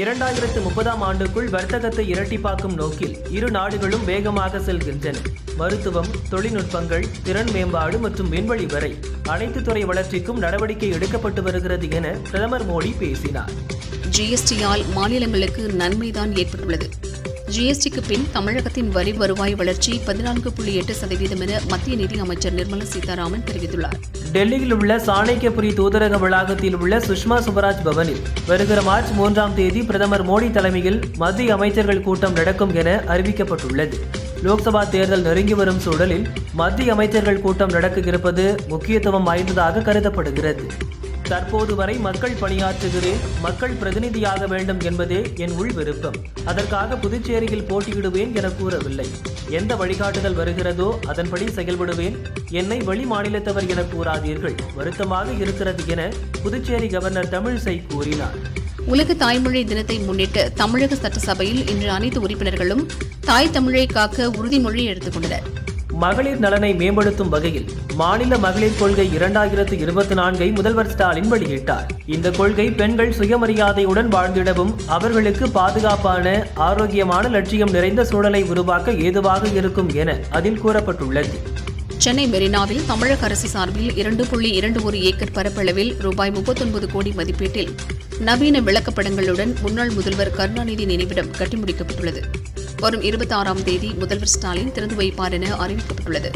இரண்டாயிரத்து முப்பதாம் ஆண்டுக்குள் வர்த்தகத்தை இரட்டிப்பாக்கும் நோக்கில் இரு நாடுகளும் வேகமாக செல்கின்றன. மருத்துவம் தொழில்நுட்பங்கள் திறன் மேம்பாடு மற்றும் விண்வெளி வரை அனைத்து துறை வளர்ச்சிக்கும் நடவடிக்கை எடுக்கப்பட்டு வருகிறது என பிரதமர் மோடி பேசினார். ஜிஎஸ்டியால் மாநிலங்களுக்கு நன்மைதான் ஏற்பட்டுள்ளது. ஜிஎஸ்டிக்கு பின் தமிழகத்தின் வரி வருவாய் வளர்ச்சி பதினான்கு புள்ளி எட்டு சதவீதம் என மத்திய நிதி அமைச்சர் நிர்மலா சீதாராமன் தெரிவித்துள்ளார். டெல்லியில் உள்ள சாணக்கியபுரி தூதரக வளாகத்தில் உள்ள சுஷ்மா சுவராஜ் பவனில் வருகிற மார்ச் மூன்றாம் தேதி பிரதமர் மோடி தலைமையில் மத்திய அமைச்சர்கள் கூட்டம் நடக்கும் என அறிவிக்கப்பட்டுள்ளது. லோக்சபா தேர்தல் நெருங்கி வரும் சூழலில் மத்திய அமைச்சர்கள் கூட்டம் நடக்க இருப்பது முக்கியத்துவம் வாய்ந்ததாக கருதப்படுகிறது. தற்போது வரை மக்கள் பணியாற்றுகிறேன் மக்கள் பிரதிநிதியாக வேண்டும் என்பதே என் உள் விருப்பம். அதற்காக புதுச்சேரியில் போட்டியிடுவேன் என கூறவில்லை. எந்த வழிகாட்டுதல் வருகிறதோ அதன்படி செயல்படுவேன். என்னை வெளி மாநிலத்தவர் என கூறாதீர்கள். வருத்தமாக இருக்கிறது என புதுச்சேரி கவர்னர் தமிழிசை கூறினார். உலக தாய்மொழி தினத்தை முன்னிட்டு தமிழக சட்டசபையில் இன்று அனைத்து உறுப்பினர்களும் தாய் தமிழை காக்க உறுதிமொழி எடுத்துக் கொண்டனர். மகளிர் நலனை மேம்படுத்தும் வகையில் மாநில மகளிர் கொள்கை இரண்டாயிரத்து இருபத்தி நான்கை முதல்வர் ஸ்டாலின் வெளியிட்டார். இந்த கொள்கை பெண்கள் சுயமரியாதையுடன் வாழ்ந்திடவும் அவர்களுக்கு பாதுகாப்பான ஆரோக்கியமான லட்சியம் நிறைந்த சூழலை உருவாக்க ஏதுவாக இருக்கும் என அதில் கூறப்பட்டுள்ளது. சென்னை மெரினாவில் தமிழக அரசு சார்பில் இரண்டு புள்ளி இரண்டு ஒரு ஏக்கர் பரப்பளவில் ரூபாய் முப்பத்தொன்பது கோடி மதிப்பீட்டில் நவீன விளக்கப்படங்களுடன் முன்னாள் முதல்வர் கருணாநிதி நினைவிடம் கட்டி வரும் இருபத்தி ஆறாம் தேதி முதல்வர் ஸ்டாலின் திறந்து வைப்பார் என அறிவிக்கப்பட்டுள்ளது.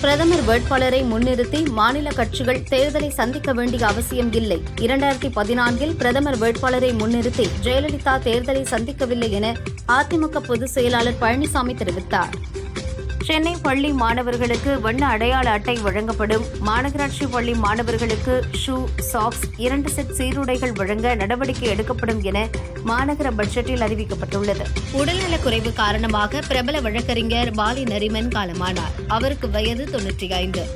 பிரதமர் வேட்பாளரை முன்னிறுத்தி மாநில கட்சிகள் தேர்தலை சந்திக்க வேண்டிய அவசியம் இல்லை. இரண்டாயிரத்தி பதினான்கில் பிரதமர் வேட்பாளரை முன்னிறுத்தி ஜெயலலிதா தேர்தலை சந்திக்கவில்லை என அதிமுக பொதுச் செயலாளர் பழனிசாமி தெரிவித்தார். சென்னை பள்ளி மாணவர்களுக்கு வண்ண அடையாள அட்டை வழங்கப்படும். மாநகராட்சி பள்ளி மாணவர்களுக்கு ஷூ சாக்ஸ் இரண்டு செட் சீருடைகள் வழங்க நடவடிக்கை எடுக்கப்படும் என மாநகர பட்ஜெட்டில் அறிவிக்கப்பட்டுள்ளது. உடல்நலக் குறைவு காரணமாக பிரபல வழக்கறிஞர் பாலி நரிமன் காலமானார். அவருக்கு வயது தொன்னூற்றி ஐந்து.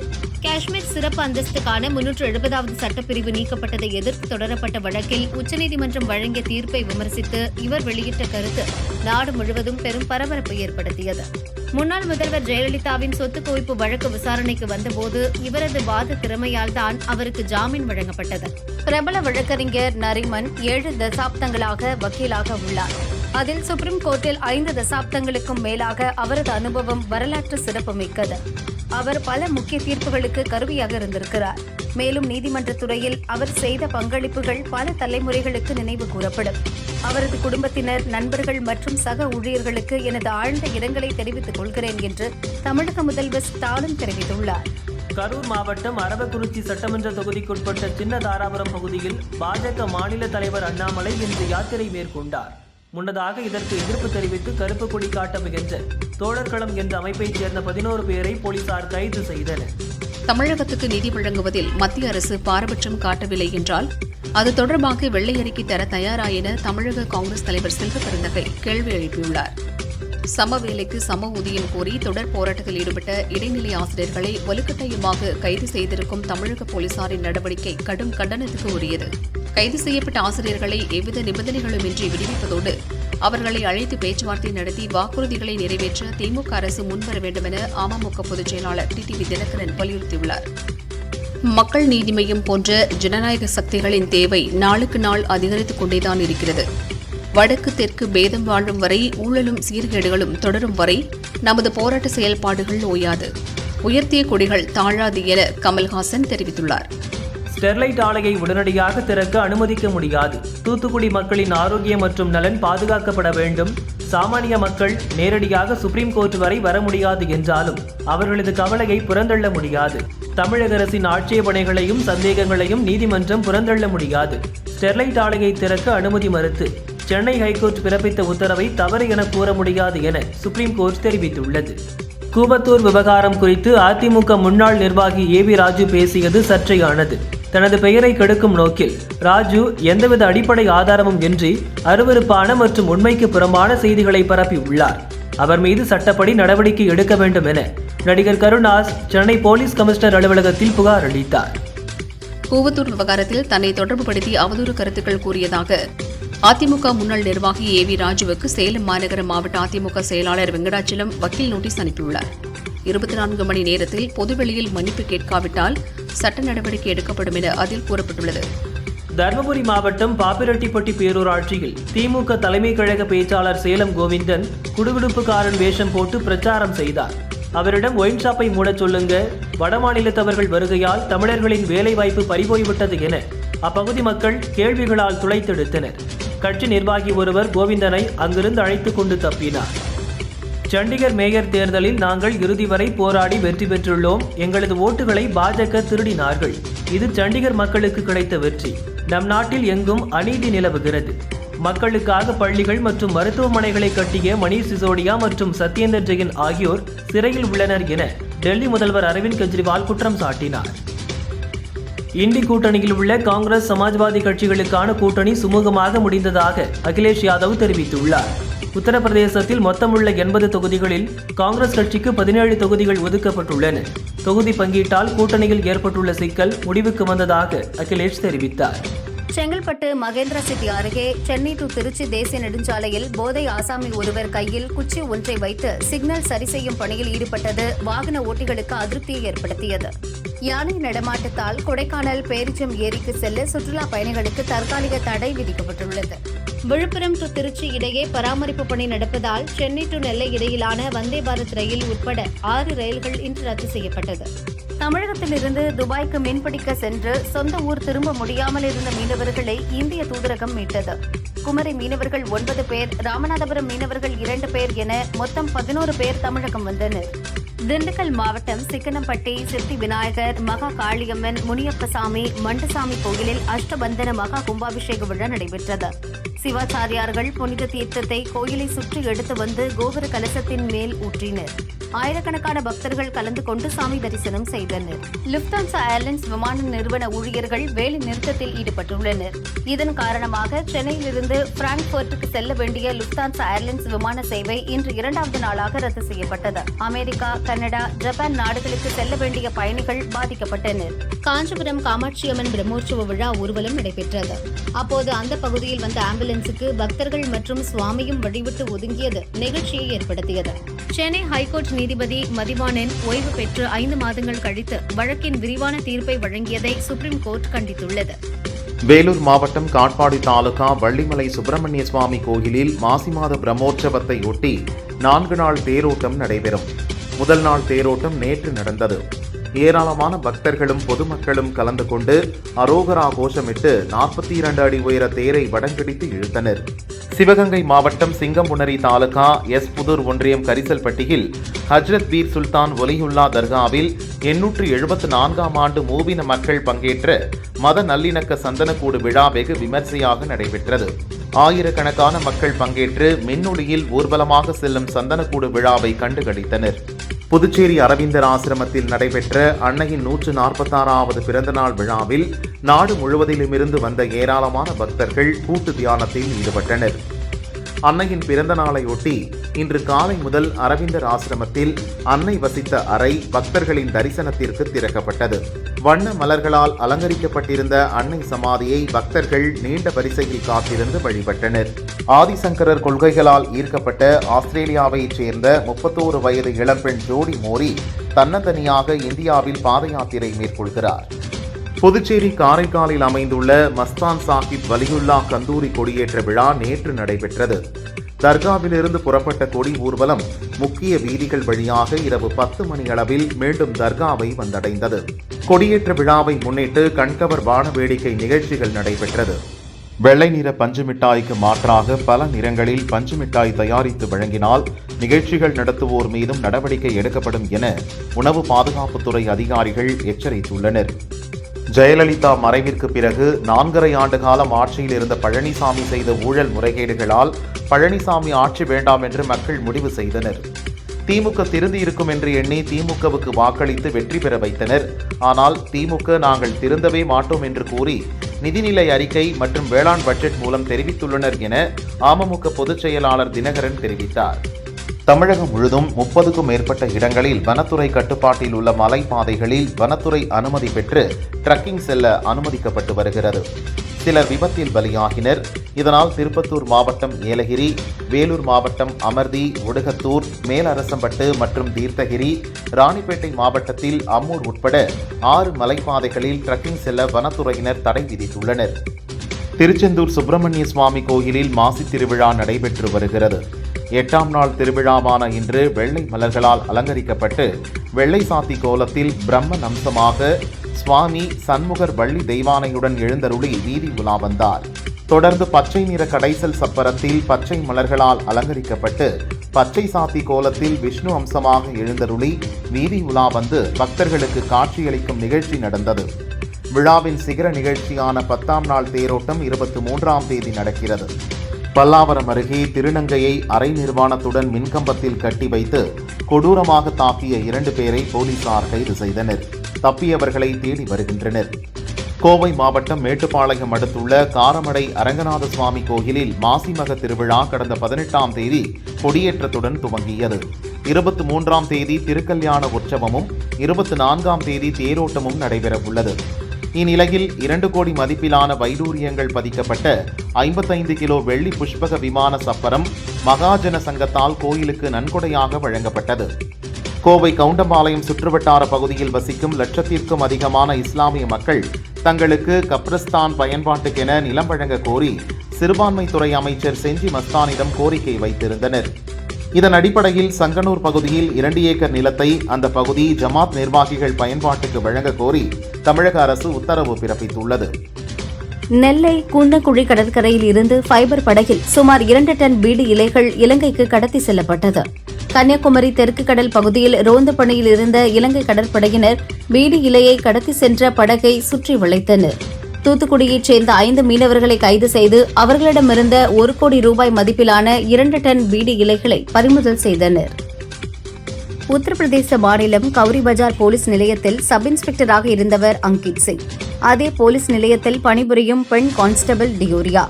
காஷ்மீர் சிறப்பு அந்தஸ்துக்கான முன்னூற்று எழுபதாவது சட்டப்பிரிவு நீக்கப்பட்டதை எதிர்த்து தொடரப்பட்ட வழக்கில் உச்சநீதிமன்றம் வழங்கிய தீர்ப்பை விமர்சித்து இவர் வெளியிட்ட கருத்து நாடு முழுவதும் பெரும் பரபரப்பை ஏற்படுத்தியது. முன்னாள் முதல்வர் ஜெயலலிதாவின் சொத்து குவிப்பு வழக்கு விசாரணைக்கு வந்தபோது இவரது வாத திறமையால் தான் அவருக்கு ஜாமீன் வழங்கப்பட்டது. பிரபல வழக்கறிஞர் நரிமன் ஏழு தசாப்தங்களாக வக்கீலாக உள்ளார். அதில் சுப்ரீம் கோர்ட்டில் ஐந்து தசாப்தங்களுக்கும் மேலாக அவரது அனுபவம் வரலாற்று சிறப்புமிக்கது. அவர் பல முக்கிய தீர்ப்புகளுக்கு கருவியாக இருந்திருக்கிறார். மேலும் நீதிமன்றத்துறையில் அவர் செய்த பங்களிப்புகள் பல தலைமுறைகளுக்கு நினைவு கூறப்படும். அவரது குடும்பத்தினர் நண்பர்கள் மற்றும் சக ஊழியர்களுக்கு எனது ஆழ்ந்த இரங்கலை தெரிவித்துக் கொள்கிறேன் என்று தமிழக முதல்வர் ஸ்டாலின் தெரிவித்துள்ளார். கரூர் மாவட்டம் அரவக்குறிச்சி சட்டமன்ற தொகுதிக்குட்பட்ட சின்ன தாராபுரம் பகுதியில் பாஜக மாநில தலைவர் அண்ணாமலை இன்று யாத்திரை மேற்கொண்டார். முன்னதாக இதற்கு எதிர்ப்பு தெரிவித்து கருப்பு கொடி காட்ட முயன்ற தோழர்களம் என்ற அமைப்பைச் சேர்ந்த பதினோரு பேரை போலீசார் கைது செய்தனர். தமிழகத்துக்கு நிதி வழங்குவதில் மத்திய அரசு பாரபட்சம் காட்டவில்லை என்றால் அது தொடர்பாக வெள்ளை அறிக்கை தர தயாரா என தமிழக காங்கிரஸ் தலைவர் செல்வ பெருந்தகை கேள்வி எழுப்பியுள்ளார். சமவேலைக்கு சம ஊதியம் கோரி தொடர் போராட்டத்தில் ஈடுபட்ட இடைநிலை ஆசிரியர்களை வலுக்கட்டாயமாக கைது செய்திருக்கும் தமிழக போலீசாரின் நடவடிக்கை கடும் கண்டனத்துக்கு உரியது. கைது செய்யப்பட்ட ஆசிரியர்களை எவ்வித நிபந்தனைகளுமின்றி விடுவிப்பதோடு அவர்களை அழைத்து பேச்சுவார்த்தை நடத்தி வாக்குறுதிகளை நிறைவேற்ற திமுக அரசு முன்வர வேண்டும் என அமமுக பொதுச் செயலாளர் டிடிவி தினகரன் வலியுறுத்தியுள்ளார். மக்கள் நீதி மையம் போன்ற ஜனநாயக சக்திகளின் தேவை நாளுக்கு நாள் அதிகரித்துக் கொண்டேதான் இருக்கிறது. வடக்கு தெற்கு பேதம் வாழும் வரை ஊழலும் சீர்கேடுகளும் தொடரும் வரை நமது போராட்ட செயல்பாடுகள் ஓயாது உயர்த்திய கொடிகள் தாழாது என கமல்ஹாசன் தெரிவித்துள்ளார். ஸ்டெர்லைட் ஆலையை உடனடியாக திறக்க அனுமதிக்க முடியாது. தூத்துக்குடி மக்களின் ஆரோக்கியம் மற்றும் நலன் பாதுகாக்கப்பட வேண்டும். சாமானிய மக்கள் நேரடியாக சுப்ரீம் கோர்ட் வரை வர முடியாது என்றாலும் அவர்களது கவலையை புறந்தள்ள முடியாது. தமிழக அரசின் ஆட்சேபனைகளையும் சந்தேகங்களையும் நீதிமன்றம் புறந்தள்ள முடியாது. ஸ்டெர்லைட் ஆலையை திறக்க அனுமதி மறுத்து சென்னை ஹைகோர்ட் பிறப்பித்த உத்தரவை தவறு என கூற முடியாது என சுப்ரீம் கோர்ட் தெரிவித்துள்ளது. கூவத்தூர் விவகாரம் குறித்து அதிமுக முன்னாள் நிர்வாகி ஏ வி ராஜு பேசியது சர்ச்சையானது. தனது பெயரை கெடுக்கும் நோக்கில் ராஜு எந்தவித அடிப்படை ஆதாரமும் இன்றி அருவருப்பான மற்றும் உண்மைக்கு புறம்பான செய்திகளை பரப்பியுள்ளார். அவர் மீது சட்டப்படி நடவடிக்கை எடுக்க வேண்டும் என நடிகர் கருணாஸ் சென்னை போலீஸ் கமிஷனர் அலுவலகத்தில் புகார் அளித்தார். கூவத்தூர் விவகாரத்தில் தன்னை தொடர்புபடுத்தி அவதூறு கருத்துக்கள் கூறியதாக அதிமுக முன்னாள் நிர்வாகி ஏ வி ராஜுவுக்கு சேலம் மாநகர மாவட்ட அதிமுக செயலாளர் வெங்கடாச்சலம் வக்கீல் நோட்டீஸ் அனுப்பியுள்ளார். இருபத்தி நான்கு மணி நேரத்தில் பொதுவெளியில் மன்னிப்பு கேட்காவிட்டால் சட்ட நடவடிக்கை எடுக்கப்படும் என அதில் கூறப்பட்டுள்ளது. தருமபுரி மாவட்டம் பாப்பிரெட்டிப்பட்டி பேரூராட்சியில் திமுக தலைமை கழக பேச்சாளர் சேலம் கோவிந்தன் குடுகுடுப்புக்காரன் வேஷம் போட்டு பிரச்சாரம் செய்தார். அவரிடம் ஒயின் ஷாப்பை மூடச் சொல்லுங்க வடமாநிலத்தவர்கள் வருகையால் தமிழர்களின் வேலைவாய்ப்பு பறிபோய்விட்டது என அப்பகுதி மக்கள் கேள்விகளால் துளைத்தெடுத்தனர். கட்சி நிர்வாகி ஒருவர் கோவிந்தனை அங்கிருந்து அழைத்து கொண்டு தப்பினார். சண்டிகர் மேயர் தேர்தலில் நாங்கள் இறுதி வரை போராடி வெற்றி பெற்றுள்ளோம். எங்களது ஓட்டுகளை பாஜக திருடினார்கள். இது சண்டிகர் மக்களுக்கு கிடைத்த வெற்றி. நம் நாட்டில் எங்கும் அநீதி நிலவுகிறது. மக்களுக்காக பள்ளிகள் மற்றும் மருத்துவமனைகளை கட்டிய மணீஷ் சிசோடியா மற்றும் சத்யேந்தர் ஜெயின் ஆகியோர் சிறையில் உள்ளனர் என டெல்லி முதல்வர் அரவிந்த் கெஜ்ரிவால் குற்றம் சாட்டினார். இந்தி கூட்டணியில் உள்ள காங்கிரஸ் சமாஜ்வாதி கட்சிகளுக்கான கூட்டணி சுமூகமாக முடிந்ததாக அகிலேஷ் யாதவ் தெரிவித்துள்ளார். உத்தரப்பிரதேசத்தில் மொத்தமுள்ள எண்பது தொகுதிகளில் காங்கிரஸ் கட்சிக்கு பதினேழு தொகுதிகள் ஒதுக்கப்பட்டுள்ளன. தொகுதி பங்கீட்டால் கூட்டணியில் ஏற்பட்டுள்ள சிக்கல் முடிவுக்கு வந்ததாக அகிலேஷ் தெரிவித்தார். செங்கல்பட்டு மகேந்திர சிட்டி அருகே சென்னை டு திருச்சி தேசிய நெடுஞ்சாலையில் போதை ஆசாமி ஒருவர் கையில் குச்சி ஒன்றை வைத்து சிக்னல் சரி செய்யும் பணியில் ஈடுபட்டது வாகன ஓட்டிகளுக்கு அதிருப்தியை ஏற்படுத்தியது. யானை நடமாட்டத்தால் கொடைக்கானல் பேரிச்சம் ஏரிக்கு செல்ல சுற்றுலா பயணிகளுக்கு தற்காலிக தடை விதிக்கப்பட்டுள்ளது. விழுப்புரம் டு திருச்சி இடையே பராமரிப்பு பணி நடப்பதால் சென்னை டு நெல்லை இடையிலான வந்தே பாரத் ரயில் உட்பட ஆறு ரயில்கள் இன்று ரத்து செய்யப்பட்டது. தமிழகத்திலிருந்து துபாய்க்கு மீன்பிடிக்க சென்று சொந்த ஊர் திரும்ப முடியாமல் இருந்த மீனவர்களை இந்திய தூதரகம் மீட்டது. குமரி மீனவர்கள் ஒன்பது பேர் ராமநாதபுரம் மீனவர்கள் இரண்டு பேர் என மொத்தம் பதினோரு பேர் தமிழகம் வந்தனர். திண்டுக்கல் மாவட்டம் சிக்கனப்பட்டி சித்தி விநாயகர் மகா காளியம்மன் முனியப்பசாமி மண்டசாமி கோயிலில் அஷ்டபந்தன மகா கும்பாபிஷேக விழா நடைபெற்றது. சிவாச்சாரியார்கள் புனித தீர்த்தத்தை கோயிலை சுற்றி எடுத்து வந்து கோபுர கலசத்தின் மேல் ஊற்றினர். ஆயிரக்கணக்கான பக்தர்கள் கலந்து கொண்டு சாமி தரிசனம் செய்தனர். லுப்தான்சா ஏர்லைன்ஸ் விமான நிறுவன ஊழியர்கள் வேலை நிறுத்தத்தில் ஈடுபட்டுள்ளனர். இதன் காரணமாக சென்னையிலிருந்து பிராங்க்பர்ட்டுக்கு செல்ல வேண்டிய லுப்தான்சா ஏர்லைன்ஸ் விமான சேவை இன்று இரண்டாவது நாளாக ரத்து செய்யப்பட்டது. அமெரிக்கா கனடா ஜப்பான் நாடுகளுக்கு செல்ல வேண்டிய பயணிகள் பாதிக்கப்பட்டனர். காஞ்சிபுரம் காமாட்சியம்மன் பிரம்மோற்சவ விழா ஊர்வலம் நடைபெற்றது. அப்போது அந்த பகுதியில் வந்த ஆம்புலன்ஸ் ஆம்புலன்ஸுக்கு பக்தர்கள் மற்றும் சுவாமியும் வழிவிட்டு ஒதுங்கியது நிகழ்ச்சியை ஏற்படுத்தியது. சென்னை ஹைகோர்ட் நீதிபதி மதிவானன் ஓய்வு பெற்று ஐந்து மாதங்கள் கழித்து வழக்கின் விரிவான தீர்ப்பை வழங்கியதை சுப்ரீம் கோர்ட் கண்டித்துள்ளது. வேலூர் மாவட்டம் காட்பாடி தாலுகா வள்ளிமலை சுப்பிரமணிய சுவாமி கோயிலில் மாசி மாத பிரம்மோற்சவத்தை ஒட்டி நான்கு நாள் தேரோட்டம் நடைபெறும். முதல் நாள் தேரோட்டம் நேற்று நடந்தது. ஏராளமான பக்தர்களும் பொதுமக்களும் கலந்து கொண்டு அரோகரா கோஷமிட்டு நாற்பத்தி இரண்டு அடி உயர தேரை வடங்கிடித்து இழுத்தனர். சிவகங்கை மாவட்டம் சிங்கம்புணரி தாலுகா எஸ். புதூர் ஒன்றியம் கரிசல்பட்டியில் ஹஜ்ரத் பீர் சுல்தான் ஒலியுல்லா தர்காவில் எண்ணூற்று எழுபத்து நான்காம் ஆண்டு மூவின மக்கள் பங்கேற்ற மத நல்லிணக்க சந்தனக்கூடு விழா வெகு விமர்சையாக நடைபெற்றது. ஆயிரக்கணக்கான மக்கள் பங்கேற்று மின்னொளியில் ஊர்வலமாக செல்லும் சந்தனக்கூடு விழாவை கண்டுகளித்தனர். புதுச்சேரி அரவிந்தர் ஆசிரமத்தில் நடைபெற்ற அன்னையின் நூற்று நாற்பத்தாறாவது பிறந்தநாள் விழாவில் நாடு முழுவதிலுமிருந்து வந்த ஏராளமான பக்தர்கள் கூட்டு தியானத்தில் ஈடுபட்டனர். அன்னையின் பிறந்த நாளையொட்டி இன்று காலை முதல் அரவிந்தர் ஆசிரமத்தில் அன்னை வசித்த அறை பக்தர்களின் தரிசனத்திற்கு திறக்கப்பட்டது. வண்ண மலர்களால் அலங்கரிக்கப்பட்டிருந்த அன்னை சமாதியை பக்தர்கள் நீண்ட வரிசையில் காத்திருந்து வழிபட்டனர். ஆதிசங்கரர் கொள்கைகளால் ஈர்க்கப்பட்ட ஆஸ்திரேலியாவைச் சேர்ந்த முப்பத்தோரு வயது இளம்பெண் ஜோடி மோரி தன்னந்தனியாக இந்தியாவில் பாத யாத்திரை மேற்கொள்கிறார். புதுச்சேரி காரைக்காலில் அமைந்துள்ள மஸ்தான் சாஹிப் வலியுல்லா கந்தூரி கொடியேற்ற விழா நேற்று நடைபெற்றது. தர்காவிலிருந்து புறப்பட்ட கொடி ஊர்வலம் முக்கிய வீதிகள் வழியாக இரவு பத்து மணி அளவில் மீண்டும் தர்காவை வந்தடைந்தது. கொடியேற்ற விழாவை முன்னிட்டு கண்கவர் வான வேடிக்கை நிகழ்ச்சிகள் நடைபெற்றது. வெள்ளை நிற பஞ்சு மிட்டாய்க்கு மாற்றாக பல நிறங்களில் பஞ்சு மிட்டாய் தயாரித்து வழங்கினால் நிகழ்ச்சிகள் நடத்துவோர் மீதும் நடவடிக்கை எடுக்கப்படும் என உணவு பாதுகாப்புத்துறை அதிகாரிகள் எச்சரித்துள்ளனர். ஜெயலலிதா மறைவிற்கு பிறகு நான்கரை ஆண்டு காலம் ஆட்சியில் இருந்த பழனிசாமி செய்த ஊழல் முறைகேடுகளால் பழனிசாமி ஆட்சி வேண்டாம் என்று மக்கள் முடிவு செய்தனர். திமுக திருந்தி இருக்கும் என்று எண்ணி திமுகவுக்கு வாக்களித்து வெற்றி பெற வைத்தனர். ஆனால் திமுக நாங்கள் திருந்தவே மாட்டோம் என்று கூறி நிதிநிலை அறிக்கை மற்றும் வேளாண் பட்ஜெட் மூலம் தெரிவித்துள்ளனர் என அமமுக பொதுச் செயலாளர் தினகரன் தெரிவித்தார். தமிழகம் முழுதும் முப்பதுக்கும் மேற்பட்ட இடங்களில் வனத்துறை கட்டுப்பாட்டில் உள்ள மலைப்பாதைகளில் வனத்துறை அனுமதி பெற்று ட்ரக்கிங் செல்ல அனுமதிக்கப்பட்டு வருகிறது. சிலர் விபத்தில் பலியாகினர். இதனால் திருப்பத்தூர் மாவட்டம் ஏலகிரி வேலூர் மாவட்டம் அமர்தி ஒடுகத்தூர் மேலரசம்பட்டு மற்றும் தீர்த்தகிரி ராணிப்பேட்டை மாவட்டத்தில் அம்மூர் உட்பட ஆறு மலைப்பாதைகளில் ட்ரக்கிங் செல்ல வனத்துறையினர் தடை விதித்துள்ளனர். திருச்செந்தூர் சுப்பிரமணிய சுவாமி கோயிலில் மாசி திருவிழா நடைபெற்று வருகிறது. எட்டாம் நாள் திருவிழாவான இன்று வெள்ளை மலர்களால் அலங்கரிக்கப்பட்டு வெள்ளை சாத்தி கோலத்தில் பிரம்மன் அம்சமாக சுவாமி சண்முகர் வள்ளி தெய்வானையுடன் எழுந்தருளி வீதி உலா வந்தார். தொடர்ந்து பச்சை நிற கடைசல் சப்பரத்தில் பச்சை மலர்களால் அலங்கரிக்கப்பட்டு பச்சை சாத்தி கோலத்தில் விஷ்ணு அம்சமாக எழுந்தருளி வீதி உலா வந்து பக்தர்களுக்கு காட்சியளிக்கும் நிகழ்ச்சி நடந்தது. விழாவின் சிகர நிகழ்ச்சியான பத்தாம் நாள் தேரோட்டம் இருபத்தி மூன்றாம் தேதி நடக்கிறது. பல்லாவரம் அருகே திருநங்கையை அரை நிர்வாணத்துடன் மின்கம்பத்தில் கட்டி வைத்து கொடூரமாக தாக்கிய இரண்டு பேரை போலீசார் கைது செய்தனர். தப்பியவர்களை தேடி வருகின்றனர். கோவை மாவட்டம் மேட்டுப்பாளையம் அடுத்துள்ள காரமடை அரங்கநாத சுவாமி கோயிலில் மாசிமக திருவிழா கடந்த பதினெட்டாம் தேதி கொடியேற்றத்துடன் துவங்கியது. இருபத்தி மூன்றாம் தேதி திருக்கல்யாண உற்சவமும் இருபத்தி நான்காம் தேதி தேரோட்டமும் நடைபெறவுள்ளது. இந்நிலையில் இரண்டு கோடி மதிப்பிலான வைடூரியங்கள் பதிக்கப்பட்ட ஐம்பத்தைந்து கிலோ வெள்ளி புஷ்பக விமான சப்பரம் மகாஜன சங்கத்தால் கோயிலுக்கு நன்கொடையாக வழங்கப்பட்டது. கோவை கவுண்டம்பாளையம் சுற்றுவட்டார பகுதியில் வசிக்கும் லட்சத்திற்கும் அதிகமான இஸ்லாமிய மக்கள் தங்களுக்கு கப்ரஸ்தான் பயன்பாட்டுக்கென நிலம் வழங்க கோரி சிறுபான்மைத்துறை அமைச்சர் செஞ்சி மஸ்தானிடம் கோரிக்கை வைத்திருந்தனர். இதன் அடிப்படையில் சங்கனூர் பகுதியில் இரண்டு ஏக்கர் நிலத்தை அந்த பகுதி ஜமாத் நிர்வாகிகள் பயன்பாட்டுக்கு வழங்க கோரி தமிழக அரசு உத்தரவு பிறப்பித்துள்ளது. நெல்லை குன்னக்குழி கடற்கரையில் இருந்து ஃபைபர் படகில் சுமார் இரண்டு டன் வீடு இலைகள் இலங்கைக்கு கடத்தி செல்லப்பட்டது. கன்னியாகுமரி தெற்கு கடல் பகுதியில் ரோந்து பணியில் இருந்த இலங்கை கடற்படையினர் பீடி இலையை கடத்தி சென்ற படகை சுற்றி வளைத்தனர். தூத்துக்குடியைச் சேர்ந்த ஐந்து மீனவர்களை கைது செய்து அவர்களிடமிருந்த ஒரு கோடி ரூபாய் மதிப்பிலான இரண்டு டன் பீடி இலைகளை பறிமுதல் செய்தனர். உத்தரப்பிரதேச மாநிலம் கௌரிபஜார் போலீஸ் நிலையத்தில் சப் இன்ஸ்பெக்டராக இருந்தவர் அங்கித் சிங். அதே போலீஸ் நிலையத்தில் பணிபுரியும் பெண் கான்ஸ்டபிள் டியோரியா.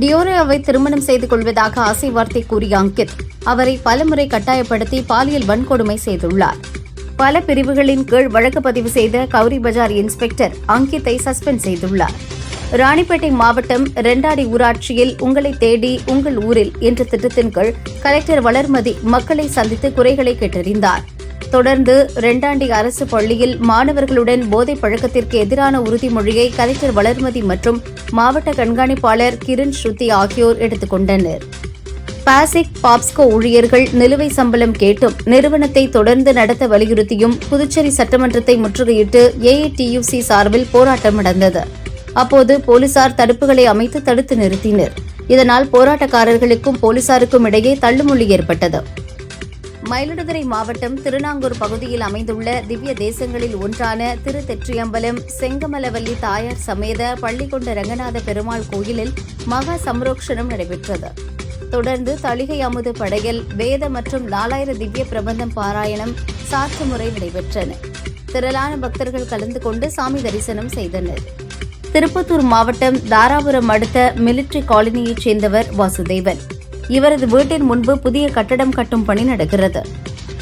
டியோரியாவை திருமணம் செய்து கொள்வதாக ஆசை வார்த்தை கூறிய அங்கித் அவரை பலமுறை கட்டாயப்படுத்தி பாலியல் வன்கொடுமை செய்துள்ளார். பல பிரிவுகளின் கீழ் வழக்கு பதிவு செய்த கௌரி பஜார் இன்ஸ்பெக்டர் அங்கித்தை சஸ்பெண்ட் செய்துள்ளார். ராணிப்பேட்டை மாவட்டம் ரெண்டாடி ஊராட்சியில் உங்களை தேடி உங்கள் ஊரில் என்ற திட்டத்தின் கீழ் கலெக்டர் வளர்மதி மக்களை சந்தித்து குறைகளை கேட்டறிந்தார். தொடர்ந்து ரெண்டாண்டி அரசு பள்ளியில் மாணவர்களுடன் போதைப் பழக்கத்திற்கு எதிரான உறுதிமொழியை கலெக்டர் வளர்மதி மற்றும் மாவட்ட கண்காணிப்பாளர் கிரண் ஸ்ருதி ஆகியோர் எடுத்துக்கொண்டனர் பாசிக் பாப்ஸ்கோ ஊழியர்கள் நிலுவை சம்பளம் கேட்டும் நிறுவனத்தை தொடர்ந்து நடத்த வலியுறுத்தியும் புதுச்சேரி சட்டமன்றத்தை முற்றுகையிட்டு ஏஐடியுசி சார்பில் போராட்டம் நடந்தது. அப்போது போலீசார் தடுப்புகளை அமைத்து தடுத்து நிறுத்தினர். இதனால் போராட்டக்காரர்களுக்கும் போலீசாருக்கும் இடையே தள்ளுமுள்ளி ஏற்பட்டது. மயிலாடுதுறை மாவட்டம் திருநாங்கூர் பகுதியில் அமைந்துள்ள திவ்ய தேசங்களில் ஒன்றான திரு தெற்றியம்பலம் செங்கமலவல்லி தாயார் சமேத பள்ளிகொண்ட ரங்கநாத பெருமாள் கோயிலில் மகா சம்ரோக்ஷணம் நடைபெற்றது. தொடர்ந்து தளிகை அமுது படையல் வேத மற்றும் லாலாயிர திவ்ய பிரபந்தம் பாராயணம் சாற்று முறை நடைபெற்றன. திரளான பக்தர்கள் கலந்து கொண்டு சாமி தரிசனம் செய்தனர். திருப்பத்தூர் மாவட்டம் தாராபுரம் அடுத்த மிலிட்டரி காலனியைச் சேர்ந்தவர் வாசுதேவன். இவரது வீட்டின் முன்பு புதிய கட்டடம் கட்டும் பணி நடக்கிறது.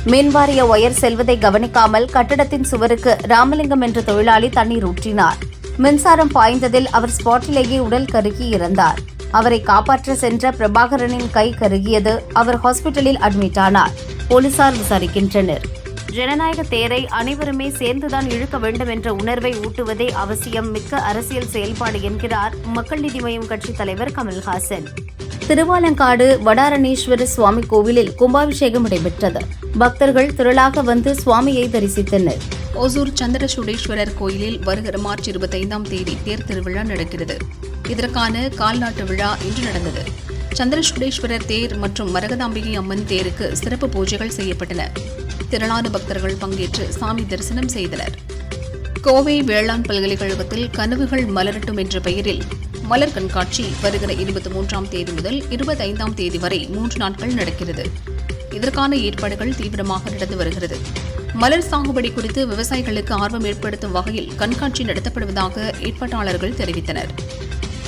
மின்வாரிய ஒயர் செல்வதை கவனிக்காமல் கட்டடத்தின் சுவருக்கு ராமலிங்கம் என்ற தொழிலாளி தண்ணீர் ஊற்றினார். மின்சாரம் பாய்ந்ததில் அவர் ஸ்பாட்டிலேயே உடல் கருகி இறந்தார். அவரை காப்பாற்ற சென்ற பிரபாகரனின் கை கருகியது. அவர் ஹாஸ்பிட்டலில் அட்மிட் ஆனார். போலீசார் விசாரிக்கின்றனர். ஜனநாயக தேரை அனைவருமே சேர்ந்துதான் இழுக்க வேண்டும் என்ற உணர்வை ஊட்டுவதே அவசியம் மிக்க அரசியல் செயல்பாடு என்கிறார் மக்கள் நீதி மய்யம் கட்சித் தலைவர் கமல்ஹாசன். திருவாலங்காடு வடாரணேஸ்வர சுவாமி கோவிலில் கும்பாபிஷேகம் நடைபெற்றது. பக்தர்கள் திரளாக வந்து சுவாமியை தரிசித்தனர். ஓசூர் சந்திரசூடேஸ்வரர் கோயிலில் வருகிற மார்ச் இருபத்தைந்தாம் தேதி தேர் திருவிழா நடக்கிறது. இதற்கான கால்நாட்டு விழா இன்று நடந்தது. சந்திரசுடேஸ்வரர் தேர் மற்றும் மரகதாம்பிகை அம்மன் தேருக்கு சிறப்பு பூஜைகள் செய்யப்பட்டன. திரளான பக்தர்கள் பங்கேற்று சாமி தரிசனம் செய்தனர். கோவை வேளாண் பல்கலைக்கழகத்தில் கனவுகள் மலரட்டும் என்ற பெயரில் மலர் கண்காட்சி வருகிற இருபத்தி மூன்றாம் தேதி முதல் இருபத்தைந்தாம் தேதி வரை மூன்று நாட்கள் நடக்கிறது. இதற்கான ஏற்பாடுகள் தீவிரமாக நடந்து வருகிறது. மலர் சாகுபடி குறித்து விவசாயிகளுக்கு ஆர்வம் ஏற்படுத்தும் வகையில் கண்காட்சி நடத்தப்படுவதாக ஏற்பாட்டாளர்கள் தெரிவித்தனர்.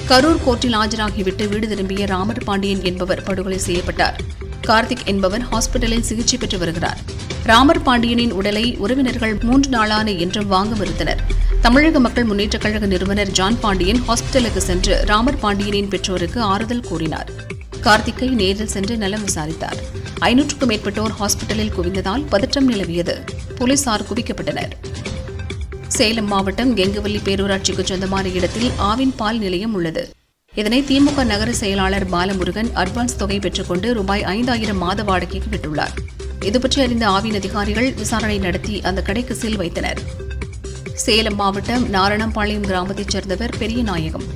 கரூர் கோர்ட்டில் ஆஜராகிவிட்டு வீடு திரும்பிய ராமர் பாண்டியன் என்பவர் படுகொலை செய்யப்பட்டார். கார்த்திக் என்பவர் ஹாஸ்பிட்டலில் சிகிச்சை பெற்று வருகிறார். ராமர் பாண்டியனின் உடலை உறவினர்கள் மூன்று நாளான என்றும் வாங்க மறுத்தனர். தமிழக மக்கள் முன்னேற்றக் கழக நிறுவனர் ஜான் பாண்டியன் ஹாஸ்பிட்டலுக்கு சென்று ராமர் பாண்டியனின் பெற்றோருக்கு ஆறுதல் கூறினார். கார்த்திக்கை நேரில் சென்று நலம் விசாரித்தார். ஐநூற்றுக்கும் மேற்பட்டோர் ஹாஸ்பிட்டலில் குவிந்ததால் பதற்றம் நிலவியது. போலீசார் குவிக்கப்பட்டனர். சேலம் மாவட்டம் கெங்குவல்லி பேரூராட்சிக்கு சொந்தமான இடத்தில் ஆவின் பால் நிலையம் உள்ளது. இதனை திமுக நகர செயலாளர் பாலமுருகன் அட்வான்ஸ் தொகை பெற்றுக்கொண்டு ரூபாய் ஐந்தாயிரம் மாத வாடகைக்கு விட்டுள்ளார். இதுபற்றி அறிந்த ஆவின் அதிகாரிகள் விசாரணை நடத்தி அந்த கடைக்கு சீல் வைத்தனர். சேலம் மாவட்டம் நாரணம்பாளையம் கிராமத்தைச் சேர்ந்தவர் பெரியநாயகம்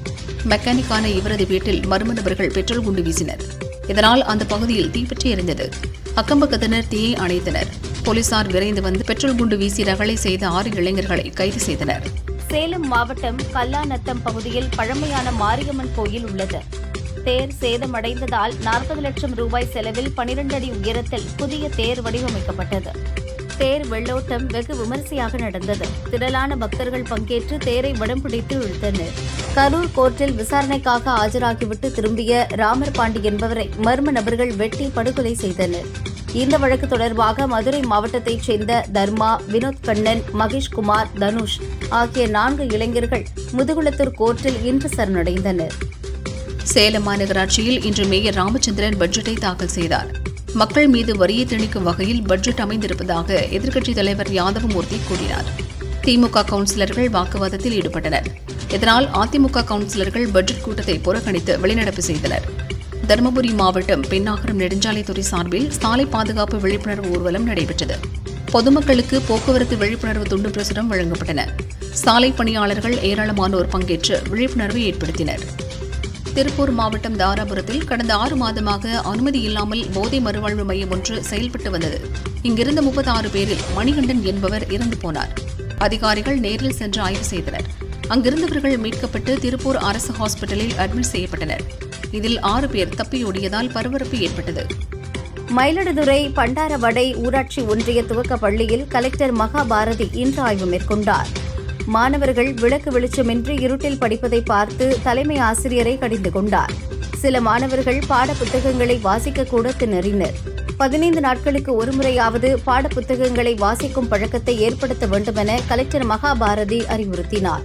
மெக்கானிக்கான இவரது வீட்டில் மர்ம நபர்கள் பெட்ரோல் குண்டு வீசினர். இதனால் அந்த பகுதியில் தீப்பற்றி எரிந்தது. அக்கம்பக்கத்தினர் தீயை அணைத்தனர். போலீசார் விரைந்து வந்து பெட்ரோல் குண்டு வீசி ரகளை செய்த ஆறு இளைஞர்களை கைது செய்தனர். சேலம் மாவட்டம் கல்லாநத்தம் பகுதியில் பழமையான மாரியம்மன் கோயில் உள்ளது. தேர் சேதமடைந்ததால் நாற்பது லட்சம் ரூபாய் செலவில் பனிரெண்டு அடி உயரத்தில் புதிய தேர் வடிவமைக்கப்பட்டது. தேர் வெள்ளோட்டம் வெகு விமரிசையாக நடந்தது. திரளான பக்தர்கள் பங்கேற்று தேரை வடம் பிடித்து இழுத்தனர். கரூர் கோர்ட்டில் விசாரணைக்காக ஆஜராகிவிட்டு திரும்பிய ராமர் பாண்டி என்பவரை மர்ம நபர்கள் வெட்டி படுகொலை செய்தனர். இந்த வழக்கு தொடர்பாக மதுரை மாவட்டத்தைச் சேர்ந்த தர்மா வினோத் கண்ணன் மகேஷ்குமார் தனுஷ் ஆகிய நான்கு இளைஞர்கள் முதுகுளத்தூர் கோர்ட்டில் இன்று சரணடைந்தனர். சேலம் மாநகராட்சியில் இன்று மேயர் ராமச்சந்திரன் பட்ஜெட்டை தாக்கல் செய்தார். மக்கள் மீது வரியை திணிக்கும் வகையில் பட்ஜெட் அமைந்திருப்பதாக எதிர்க்கட்சித் தலைவர் யாதவமூர்த்தி கூறினார். திமுக கவுன்சிலர்கள் வாக்குவாதத்தில் ஈடுபட்டனர். இதனால் அதிமுக கவுன்சிலர்கள் பட்ஜெட் கூட்டத்தை புறக்கணித்து வெளிநடப்பு செய்தனர். தருமபுரி மாவட்டம் பெண்ணாகரம் நெடுஞ்சாலைத்துறை சார்பில் சாலை பாதுகாப்பு விழிப்புணர்வு ஊர்வலம் நடைபெற்றது. பொதுமக்களுக்கு போக்குவரத்து விழிப்புணர்வு துண்டு பிரசுரம் வழங்கப்பட்டன. சாலை பணியாளர்கள் ஏராளமானோர் பங்கேற்று விழிப்புணர்வை ஏற்படுத்தினர். திருப்பூர் மாவட்டம் தாராபுரத்தில் கடந்த ஆறு மாதமாக அனுமதி இல்லாமல் போதை மறுவாழ்வு மையம் ஒன்று செயல்பட்டு வந்தது. இங்கிருந்த முப்பத்தாறு பேரில் மணிகண்டன் என்பவர் இறந்து போனார். அதிகாரிகள் நேரில் சென்று ஆய்வு செய்தனர். அங்கிருந்தவர்கள் மீட்கப்பட்டு திருப்பூர் அரசு ஹாஸ்பிட்டலில் அட்மிட் செய்யப்பட்டனர். இதில் ஆறு பேர் தப்பியோடியதால் பரபரப்பு ஏற்பட்டது. மயிலாடுதுறை பண்டாரவடை ஊராட்சி ஒன்றிய துவக்க பள்ளியில் கலெக்டர் மகாபாரதி இன்று ஆய்வு மேற்கொண்டார். மாணவர்கள் விளக்கு வெளிச்சமின்றி இருட்டில் படிப்பதை பார்த்து தலைமை ஆசிரியரை கடிந்து கொண்டார். சில மாணவர்கள் பாடப்புத்தகங்களை புத்தகங்களை திணறினர் பதினைந்து நாட்களுக்கு ஒருமுறையாவது பாடப்புத்தகங்களை வாசிக்கும் பழக்கத்தை ஏற்படுத்த வேண்டுமென கலெக்டர் மகாபாரதி அறிவுறுத்தினார்.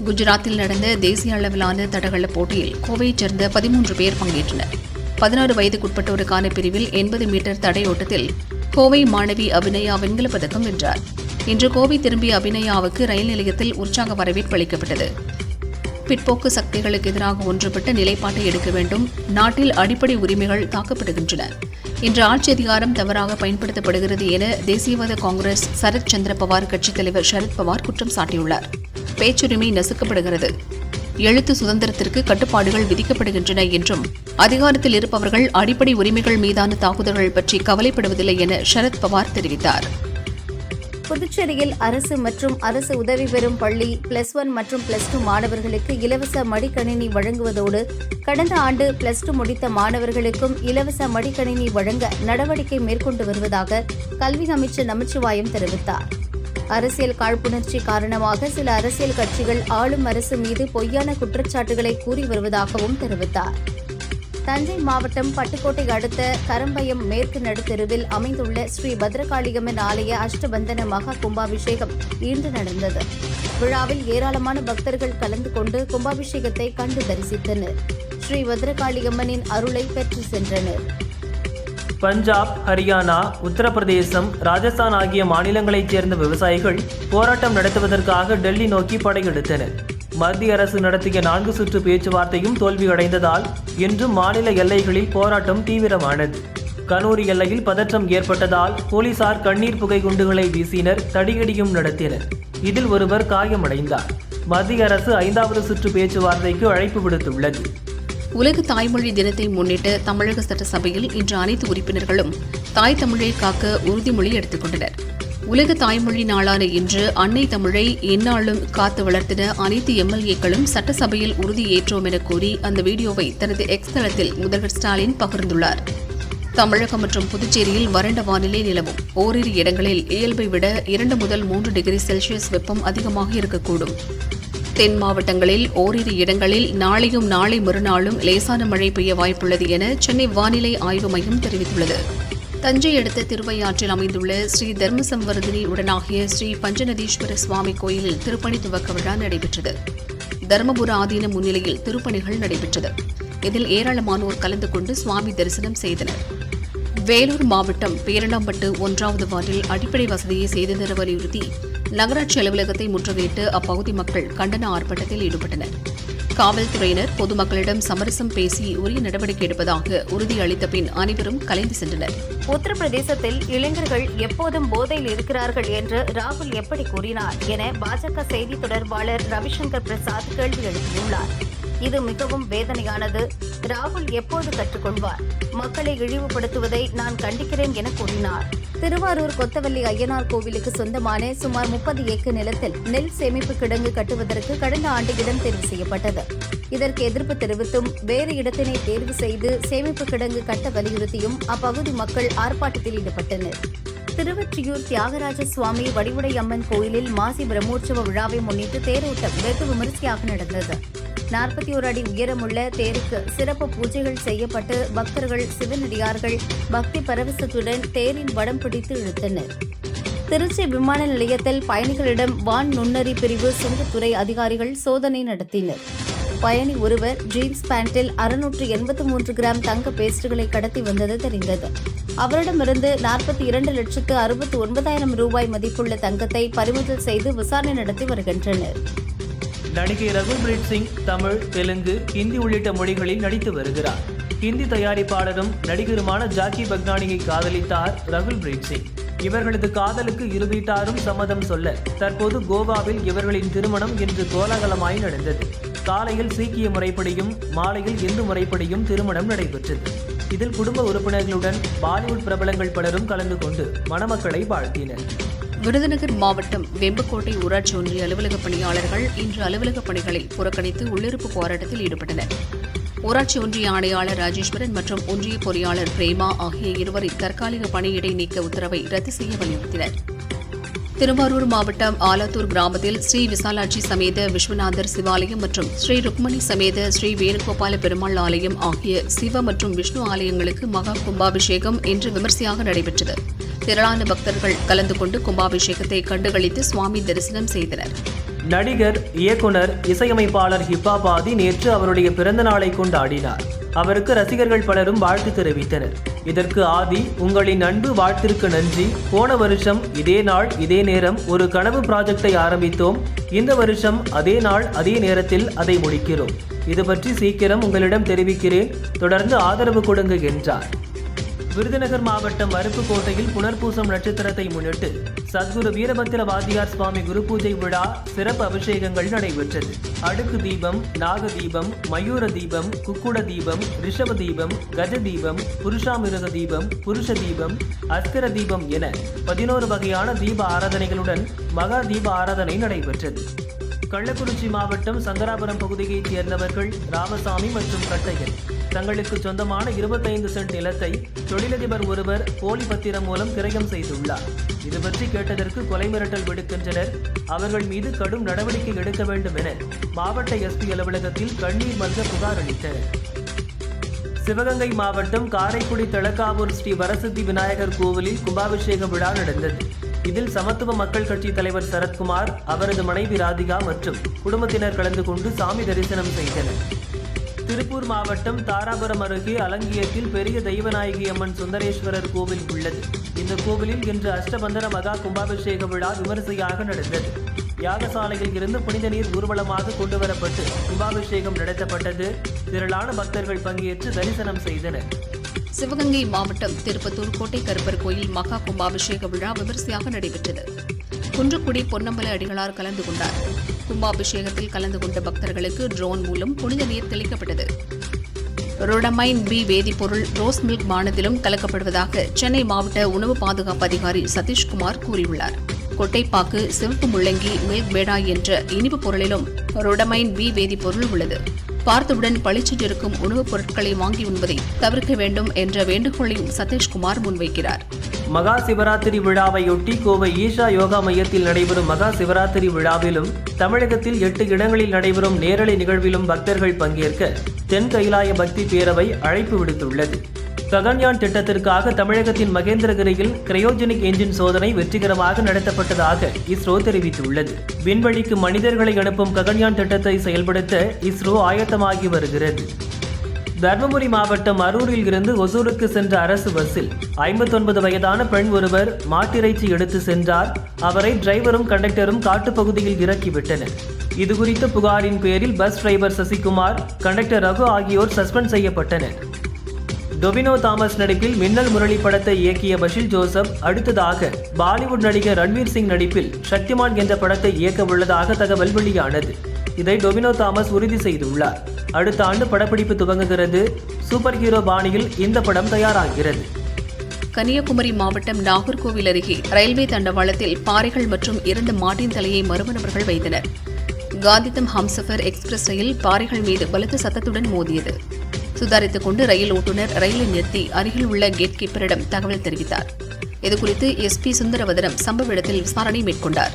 குஜராத்தில் நடந்த தேசிய அளவிலான தடகள போட்டியில் கோவையைச் சேர்ந்த பதிமூன்று பேர் பங்கேற்றனர். பதினாறு வயதுக்குட்பட்டோருக்கான பிரிவில் எண்பது மீட்டர் தடையோட்டத்தில் கோவை மாணவி அபிநயா வெண்கலப் பதக்கம் வென்றார். இன்று கோவை திரும்பிய அபிநயாவுக்கு ரயில் நிலையத்தில் உற்சாக வரவேற்பு அளிக்கப்பட்டது. பிற்போக்கு சக்திகளுக்கு எதிராக ஒன்றுபட்ட நிலைப்பாட்டை எடுக்க வேண்டும் நாட்டில் அடிப்படை உரிமைகள் தாக்கப்படுகின்றன. இன்று ஆட்சி அதிகாரம் தவறாக பயன்படுத்தப்படுகிறது என தேசியவாத காங்கிரஸ் சரத் சந்திர பவார் கட்சித் தலைவர் சரத் பவார் குற்றம் சாட்டியுள்ளார். பேச்சுரிமை நசுக்கப்படுகிறது. எழுத்து சுதந்திரத்திற்கு கட்டுப்பாடுகள் விதிக்கப்படுகின்றன என்றும் அதிகாரத்தில் இருப்பவர்கள் அடிப்படை உரிமைகள் மீதான தாக்குதல்கள் பற்றி கவலைப்படுவதில்லை என சரத் பவார் தெரிவித்தார். புதுச்சேரியில் அரசு மற்றும் அரசு உதவி பெறும் பள்ளி பிளஸ் ஒன் மற்றும் பிளஸ் டூ மாணவர்களுக்கு இலவச மடிக்கணினி வழங்குவதோடு கடந்த ஆண்டு பிளஸ் டூ முடித்த மாணவர்களுக்கும் இலவச மடிக்கணினி வழங்க நடவடிக்கை மேற்கொண்டு வருவதாக கல்வி அமைச்சர் நமச்சிவாயம் தெரிவித்தார். அரசியல் காழ்ப்புணர்ச்சி காரணமாக சில அரசியல் கட்சிகள் ஆளும் அரசு மீது பொய்யான குற்றச்சாட்டுகளை கூறி வருவதாகவும் தெரிவித்தார். தஞ்சை மாவட்டம் பட்டுக்கோட்டை அடுத்த கரம்பயம் மேற்கு நடுத்தெருவில் அமைந்துள்ள ஸ்ரீ பத்ரகாளியம்மன் ஆலய அஷ்டபந்தன மகா கும்பாபிஷேகம் இன்று நடந்தது. விழாவில் ஏராளமான பக்தர்கள் கலந்து கொண்டு கும்பாபிஷேகத்தை கண்டு தரிசித்தனர். ஸ்ரீ பத்ரகாளியம்மனின் அருளை பெற்று சென்றனர். பஞ்சாப் ஹரியானா உத்தரப்பிரதேசம் ராஜஸ்தான் ஆகிய மாநிலங்களைச் சேர்ந்த விவசாயிகள் போராட்டம் நடத்துவதற்காக டெல்லி நோக்கி படையெடுத்தனர். மத்திய அரசு நடத்திய நான்கு சுற்று பேச்சுவார்த்தையும் தோல்வியடைந்ததால் இன்றும் மாநில எல்லைகளில் போராட்டம் தீவிரமானது. கனூர் எல்லையில் பதற்றம் ஏற்பட்டதால் போலீசார் கண்ணீர் புகை குண்டுகளை வீசினர் தடியடியும் நடத்தினர். இதில் ஒருவர் காயமடைந்தார். மத்திய அரசு ஐந்தாவது சுற்று பேச்சுவார்த்தைக்கு அழைப்பு விடுத்துள்ளது. உலக தாய்மொழி தினத்தை முன்னிட்டு தமிழக சட்டசபையில் இன்று அனைத்து உறுப்பினர்களும் தாய் தமிழை காக்க உறுதிமொழி எடுத்துக் கொண்டனர். உலக தாய்மொழி நாளான இன்று அன்னை தமிழை எந்நாளும் காத்து வளர்த்திட அனைத்து எம்எல்ஏக்களும் சட்டசபையில் உறுதியேற்றோம் என கூறி அந்த வீடியோவை தனது எக்ஸ் தளத்தில் முதல்வர் ஸ்டாலின் பகிர்ந்துள்ளார். தமிழகம் மற்றும் புதுச்சேரியில் வறண்ட வானிலை நிலவும். ஓரிரு இடங்களில் இயல்பை விட இரண்டு முதல் மூன்று டிகிரி செல்சியஸ் வெப்பம் அதிகமாக இருக்கக்கூடும். தென் மாவட்டங்களில் ஓரிரு இடங்களில் நாளையும் நாளை மறுநாளும் லேசான மழை பெய்ய வாய்ப்புள்ளது என சென்னை வானிலை ஆய்வு மையம் தெரிவித்துள்ளது. தஞ்சை அடுத்த திருவையாற்றில் அமைந்துள்ள ஸ்ரீ தர்மசம்வர்தினி உடனாகிய ஸ்ரீ பஞ்சநதீஸ்வர சுவாமி கோயிலில் திருப்பணி துவக்க விழா நடைபெற்றது. தர்மபுர ஆதீன முன்னிலையில் திருப்பணிகள் நடைபெற்றது. இதில் ஏராளமானோர் கலந்து கொண்டு சுவாமி தரிசனம் செய்தனர். வேலூர் மாவட்டம் பேரணாம்பட்டு ஒன்றாவது வார்டில் அடிப்படை வசதியை செய்து தர வலியுறுத்தி நகராட்சி அலுவலகத்தை முற்றுகையிட்டு அப்பகுதி மக்கள் கண்டன ஆர்ப்பாட்டத்தில் ஈடுபட்டனர். காவல்துறையினர் பொதுமக்களிடம் சமரசம் பேசி உரிய நடவடிக்கை எடுப்பதாக உறுதியளித்த பின் அனைவரும் கலைந்து சென்றனர். உத்தரப்பிரதேசத்தில் இளைஞர்கள் எப்போதும் போதையில் இருக்கிறார்கள் என்று ராகுல் எப்படி கூறினார் என பாஜக செய்தி தொடர்பாளர் ரவிசங்கர் பிரசாத் கேள்வி எழுப்பியுள்ளார். இது மிகவும் வேதனையானது. ராகுல் எப்போது கற்றுக்கொள்வார்? மக்களை இழிவுபடுத்துவதை நான் கண்டிக்கிறேன் என கூறினார். திருவாரூர் கொத்தவல்லி ஐயனார் கோவிலுக்கு சொந்தமான சுமார் முப்பது ஏக்கர் நிலத்தில் நெல் சேமிப்பு கிடங்கு கட்டுவதற்கு கடந்த ஆண்டு இடம் தேர்வு செய்யப்பட்டது. இதற்கு எதிர்ப்பு தெரிவித்தும் வேறு இடத்தினை தேர்வு செய்து சேமிப்பு கிடங்கு கட்ட வலியுறுத்தியும் அப்பகுதி மக்கள் ஆர்ப்பாட்டத்தில் ஈடுபட்டனர். திருவொற்றியூர் தியாகராஜ சுவாமி வடிவுடை அம்மன் கோயிலில் மாசி பிரம்மோற்சவ விழாவை முன்னிட்டு தேரோட்டம் வெகு விமரிசையாக நடந்தது. நாற்பத்தி ஒரு அடி உயரமுள்ள தேருக்கு சிறப்பு பூஜைகள் செய்யப்பட்டு பக்தர்கள் சிவனடியார்கள் பக்தி பரவசத்துடன் தேரின் வடம் பிடித்து இழுத்தனர். திருச்சி விமான நிலையத்தில் பயணிகளிடம் வான் நுண்ணறி பிரிவு சுங்கத்துறை அதிகாரிகள் சோதனை நடத்தினர். பயணி ஒருவர் ஜீன்ஸ் பேண்டில் அறுநூற்று எண்பத்து மூன்று கிராம் தங்க பேஸ்டுகளை கடத்தி வந்தது தெரிந்தது. அவரிடமிருந்து நாற்பத்தி இரண்டு லட்சத்து அறுபத்தி ஒன்பதாயிரம் ரூபாய் மதிப்புள்ள தங்கத்தை பறிமுதல் செய்து விசாரணை நடத்தி வருகின்றனர். நடிகை ரகுல்பிரீத் சிங் தமிழ் தெலுங்கு ஹிந்தி உள்ளிட்ட மொழிகளில் நடித்து வருகிறார். ஹிந்தி தயாரிப்பாளரும் நடிகருமான ஜாக்கி பக்னானியை காதலித்தார் ரகுல்பிரீத் சிங். இவர்களது காதலுக்கு இரு வீட்டாரும் சம்மதம் சொல்ல தற்போது கோவாவில் இவர்களின் திருமணம் இன்று கோலாகலமாய் நடந்தது. காலையில் சீக்கிய முறைப்படியும் மாலையில் இந்து முறைப்படியும் திருமணம் நடைபெற்றது. இதில் குடும்ப உறுப்பினர்களுடன் பாலிவுட் பிரபலங்கள் பலரும் கலந்து கொண்டு மணமக்களை வாழ்த்தினர். விருதுநகர் மாவட்டம் வெம்புக்கோட்டை ஊராட்சி ஒன்றிய அலுவலக பணியாளர்கள் இன்று அலுவலக பணிகளை புறக்கணித்து உள்ளிருப்பு போராட்டத்தில் ஈடுபட்டனர். ஊராட்சி ஒன்றிய ஆணையாளர் ராஜேஸ்வரன் மற்றும் ஒன்றிய பொறியாளர் பிரேமா ஆகிய இருவரின் தற்காலிக பணியிடை நீக்க உத்தரவை ரத்து செய்ய வலியுறுத்தினர். திருவாரூர் மாவட்டம் ஆலாத்தூர் கிராமத்தில் ஸ்ரீ விசாலாட்சி சமேத விஸ்வநாதர் சிவாலயம் மற்றும் ஸ்ரீ ருக்மணி சமேத ஸ்ரீ வேணுகோபால பெருமாள் ஆலயம் ஆகிய சிவ மற்றும் விஷ்ணு ஆலயங்களுக்கு மகா கும்பாபிஷேகம் இன்று விமர்சையாக நடைபெற்றது. திரளான பக்தர்கள் கலந்து கொண்டு கும்பாபிஷேகத்தை கண்டுகளித்து சுவாமி தரிசனம் செய்தனர். நடிகர் இயக்குனர் இசையமைப்பாளர் ஹிப்பாபாதி நேற்று அவருடைய பிறந்த நாளை கொண்டாடினார். அவருக்கு ரசிகர்கள் பலரும் வாழ்த்து தெரிவித்தனர். இதற்கு ஆதி உங்களின் அன்பு வாழ்த்திற்கு நன்றி. போன வருஷம் இதே நாள் இதே நேரம் ஒரு கனவு ப்ராஜெக்டை ஆரம்பித்தோம். இந்த வருஷம் அதே நாள் அதே நேரத்தில் அதை முடிக்கிறோம். இது பற்றி சீக்கிரம் உங்களிடம் தெரிவிக்கிறேன். தொடர்ந்து ஆதரவு கொடுங்க என்றார். விருதுநகர் மாவட்டம் அருப்புக்கோட்டையில் புனர்பூசம் நட்சத்திரத்தை முன்னிட்டு சத்குரு வீரபத்திர வாதியார் சுவாமி குரு பூஜை விழா சிறப்பு அபிஷேகங்கள் நடைபெற்றது. அடுக்கு தீபம் நாக தீபம் மயூர தீபம் குக்குட தீபம் ரிஷப தீபம் கஜ தீபம் புருஷாமிருக தீபம் புருஷ தீபம் அஸ்கர தீபம் என பதினோரு வகையான தீப ஆராதனைகளுடன் மகா தீப ஆராதனை நடைபெற்றது. கள்ளக்குறிச்சி மாவட்டம் சங்கராபுரம் பகுதியைச் சேர்ந்தவர்கள் ராமசாமி மற்றும் கட்டையன். தங்களுக்கு சொந்தமான இருபத்தைந்து சென்ட் நிலத்தை தொழிலதிபர் ஒருவர் போலி பத்திரம் மூலம் கிரயம் செய்துள்ளார். இது பற்றி கேட்டதற்கு கொலை மிரட்டல் விடுக்கின்றனர். அவர்கள் மீது கடும் நடவடிக்கை எடுக்க வேண்டும் என மாவட்ட எஸ்பி அலுவலகத்தில் கண்ணீர் மல்க புகார் அளித்தனர். சிவகங்கை மாவட்டம் காரைக்குடி தளக்காவூர் ஸ்ரீ வரசித்தி விநாயகர் கோவிலில் கும்பாபிஷேக விழா நடந்தது. இதில் சமத்துவ மக்கள் கட்சி தலைவர் சரத்குமார் அவரது மனைவி ராதிகா மற்றும் குடும்பத்தினர் கலந்து கொண்டு சாமி தரிசனம் செய்தனர். திருப்பூர் மாவட்டம் தாராபுரம் அருகே அலங்கியத்தில் பெரிய தெய்வநாயகி அம்மன் சுந்தரேஸ்வரர் கோவில் உள்ளது. இந்த கோவிலில் இன்று அஷ்டபந்தன மகா கும்பாபிஷேக விழா விமரிசையாக நடந்தது. யாகசாலையில் இருந்து புனித நீர் ஊர்வலமாக கொண்டுவரப்பட்டு கும்பாபிஷேகம் நடத்தப்பட்டது. திரளான பக்தர்கள் பங்கேற்று தரிசனம் செய்தனர். சிவகங்கை மாவட்டம் திருப்பத்தூர் கோட்டை கருப்பர் கோயில் மகா கும்பாபிஷேக விழா விமரிசையாக நடைபெற்றது. குன்றக்குடி பொன்னம்பல அடிகளார் கலந்து கொண்டார். கும்பாபிஷேகத்தில் கலந்து கொண்ட பக்தர்களுக்கு ட்ரோன் மூலம் புனித நீர் தெளிக்கப்பட்டது. ரோடமைன் பி வேதிப்பொருள் ரோஸ் மில்க் பானத்திலும் கலக்கப்படுவதாக சென்னை மாவட்ட உணவு பாதுகாப்பு அதிகாரி சதீஷ்குமார் கூறியுள்ளார். கொட்டைப்பாக்கு சிவப்பு முள்ளங்கி மில்க் பேடா என்ற இனிப்பு பொருளிலும் ரோடமைன் பி வேதிப்பொருள் உள்ளது. பார்த்தவுடன் பளிச்சிட்டு இருக்கும் உணவுப் பொருட்களை வாங்கி உண்பதை தவிர்க்க வேண்டும் என்ற வேண்டுகோளையும் சதீஷ்குமார் முன்வைக்கிறார். மகா சிவராத்திரி விழாவையொட்டி கோவை ஈஷா யோகா மையத்தில் நடைபெறும் மகா சிவராத்திரி விழாவிலும் தமிழகத்தில் எட்டு இடங்களில் நடைபெறும் நேரலை நிகழ்விலும் பக்தர்கள் பங்கேற்க தென் கைலாய பக்தி பேரவை அழைப்பு விடுத்துள்ளது. ககன்யான் திட்டத்திற்காக தமிழகத்தின் மகேந்திரகிரியில் கிரையோஜெனிக் என்ஜின் சோதனை வெற்றிகரமாக நடத்தப்பட்டதாக இஸ்ரோ தெரிவித்துள்ளது. விண்வெளிக்கு மனிதர்களை அனுப்பும் ககன்யான் திட்டத்தை செயல்படுத்த இஸ்ரோ ஆயத்தமாகி வருகிறது. தர்மபுரி மாவட்டம் அரூரில் இருந்து ஒசூருக்கு சென்ற அரசு பஸ்ஸில் ஐம்பத்தொன்பது வயதான பெண் ஒருவர் மாட்டிறைச்சி எடுத்து சென்றார். அவரை டிரைவரும் கண்டக்டரும் காட்டுப்பகுதியில் இறக்கிவிட்டனர். இதுகுறித்த புகாரின் பேரில் bus driver Sasikumar conductor Raghu ஆகியோர் சஸ்பெண்ட் செய்யப்பட்டனர். டொவினோ தாமஸ் நடிப்பில் மின்னல் முரளி படத்தை இயக்கிய பஷில் ஜோசப் அடுத்ததாக பாலிவுட் நடிகர் ரன்வீர் சிங் நடிப்பில் சக்திமான் என்ற படத்தை இயக்க உள்ளதாக தகவல் வெளியானது. இதை டொவினோ தாமஸ் உறுதி செய்துள்ளார். அடுத்த ஆண்டு படப்பிடிப்பு துவங்குகிறது. சூப்பர் ஹீரோ பாணியில் இந்த படம் தயாராகிறது. கன்னியாகுமரி மாவட்டம் நாகர்கோவில் அருகே ரயில்வே தண்டவாளத்தில் பாறைகள் மற்றும் இரண்டு மாட்டின் தலையை மர்ம நபர்கள் வைத்தனர். காந்திதம் ஹம்சஃபர் எக்ஸ்பிரஸ் ரயில் பாறைகள் மீது பலத்த சத்தத்துடன் மோதியது. சுதாரித்துக் கொண்டு ரயில் ஓட்டுநர் ரயிலை நிறுத்தி அருகில் உள்ள கேட் கீப்பரிடம் தகவல் தெரிவித்தார். இதுகுறித்து எஸ்பி சுந்தரவதனம் சம்பவ இடத்தில் விசாரணை மேற்கொண்டார்.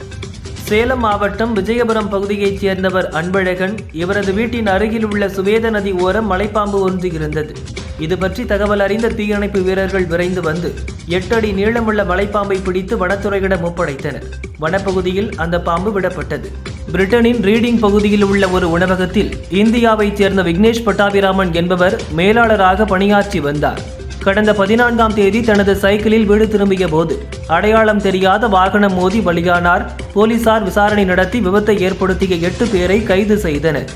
சேலம் மாவட்டம் விஜயபுரம் பகுதியைச் சேர்ந்தவர் அன்பழகன் இவரது வீட்டின் அருகில் உள்ள சுவேத நதி ஓரம் மலைப்பாம்பு ஒன்று இருந்தது. இது பற்றி தகவல் அறிந்த தீயணைப்பு வீரர்கள் விரைந்து வந்து எட்டு அடி நீளமுள்ள மலைப்பாம்பை பிடித்து வனத்துறையிடம் ஒப்படைத்தனர். வனப்பகுதியில் அந்த பாம்பு விடப்பட்டது. பிரிட்டனின் ரீடிங் பகுதியில் உள்ள ஒரு உணவகத்தில் இந்தியாவைச் சேர்ந்த விக்னேஷ் பட்டாபிராமன் என்பவர் மேலாளராக பணியாற்றி வந்தார். கடந்த பதினான்காம் தேதி தனது சைக்கிளில் வீடு திரும்பிய போது அடையாளம் தெரியாத வாகனம் மோதி பலியானார். போலீசார் விசாரணை நடத்தி விபத்தை ஏற்படுத்திய எட்டு பேரை கைது செய்தனர்.